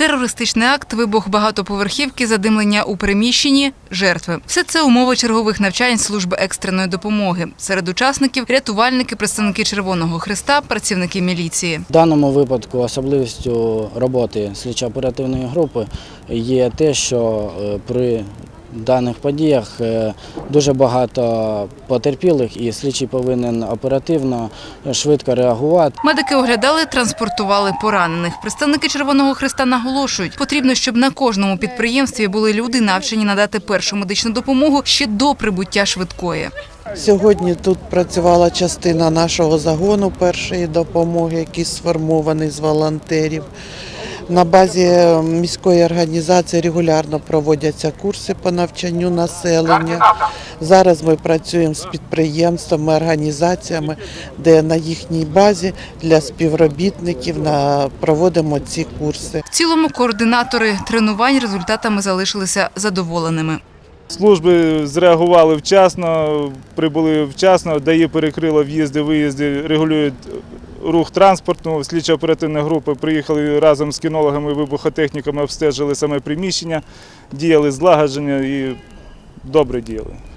Терористичний акт, вибух багатоповерхівки, задимлення у приміщенні, жертви. Все це умови чергових навчань служби екстреної допомоги. Серед учасників рятувальники, представники Червоного Христа, працівники міліції. В даному випадку особливістю роботи слідчо-оперативної групи є те, що е, при даних подіях е, дуже багато потерпілих, і слідчий повинен оперативно, е, швидко реагувати. Медики оглядали, транспортували поранених. Представники Червоного Христа наголошують, потрібно, щоб на кожному підприємстві були люди, навчені надати першу медичну допомогу ще до прибуття швидкої. Сьогодні тут працювала частина нашого загону першої допомоги, який сформований з волонтерів. На базі міської організації регулярно проводяться курси по навчанню населення. Зараз ми працюємо з підприємствами, організаціями, де на їхній базі для співробітників на- проводимо ці курси. В цілому координатори тренувань результатами залишилися задоволеними. Служби зреагували вчасно, прибули вчасно, ДАІ перекрило в'їзди, виїзди, регулюють рух транспорту. Слідчо-оперативні групи приїхали разом з кінологами, вибухотехніками, обстежили саме приміщення, діяли злагодження і добре діяли.